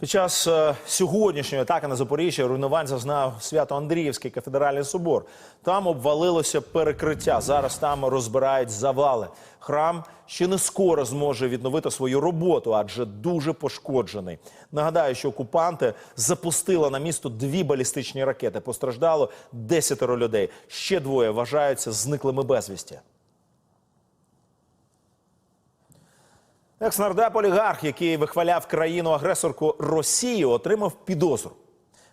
Під час е, сьогоднішньої атаки на Запоріжжя руйнувань зазнав Свято-Андріївський кафедральний собор. Там обвалилося перекриття. Зараз там розбирають завали. Храм ще не скоро зможе відновити свою роботу, адже дуже пошкоджений. Нагадаю, що окупанти запустили на місто дві балістичні ракети. Постраждало десятеро людей. Ще двоє вважаються зниклими безвісті. Екс-нардеп олігарх, який вихваляв країну-агресорку Росію, отримав підозру.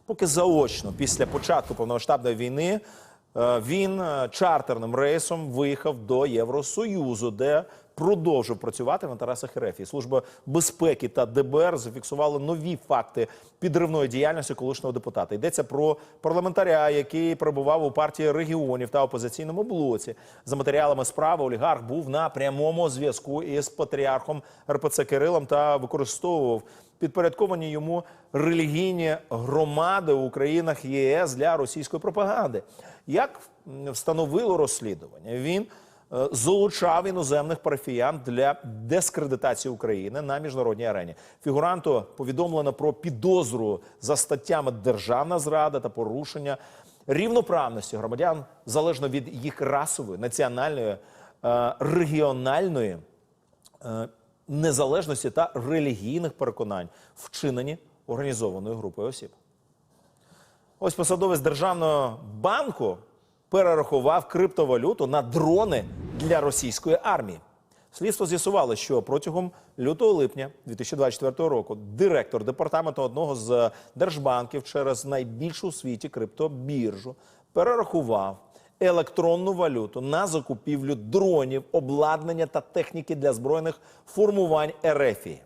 Поки заочно, після початку повномасштабної війни, е, він е, чартерним рейсом виїхав до Євросоюзу, де продовжив працювати в інтересах РФ. І Служба безпеки та ДБР зафіксували нові факти підривної діяльності колишнього депутата. Йдеться про парламентаря, який перебував у партії регіонів та опозиційному блоці. За матеріалами справи олігарх був на прямому зв'язку із патріархом РПЦ Кирилом та використовував підпорядковані йому релігійні громади у країнах ЄС для російської пропаганди. Як встановило розслідування, він залучав іноземних парафіян для дискредитації України на міжнародній арені. Фігуранту повідомлено про підозру за статтями державна зрада та порушення рівноправності громадян залежно від їх расової, національної, е, регіональної е, незалежності та релігійних переконань, вчинені організованою групою осіб. Ось посадовець державного банку перерахував криптовалюту на дрони для російської армії. Слідство з'ясувало, що протягом лютого-липня 2024 року директор департаменту одного з держбанків через найбільшу у світі криптобіржу перерахував електронну валюту на закупівлю дронів, обладнання та техніки для збройних формувань РФії.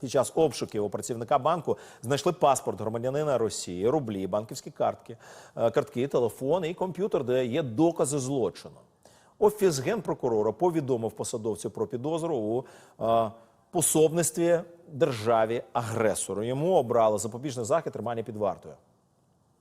Під час обшуків у працівника банку знайшли паспорт громадянина Росії, рублі, банківські картки, е, картки, телефони і комп'ютер, де є докази злочину. Офіс генпрокурора повідомив посадовцю про підозру у е, пособництві державі агресору. Йому обрали запобіжний захід тримання під вартою.